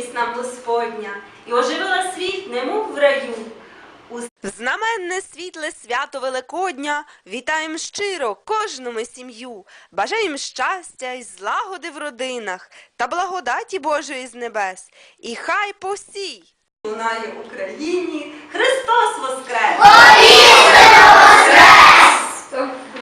милість нам Господня і оживила світ, немов в раю. Знаменне світле свято Великодня вітаєм щиро кожному ми сім'ю, бажаєм щастя і злагоди в родинах та благодаті Божої з небес, і хай посій лунає Україні.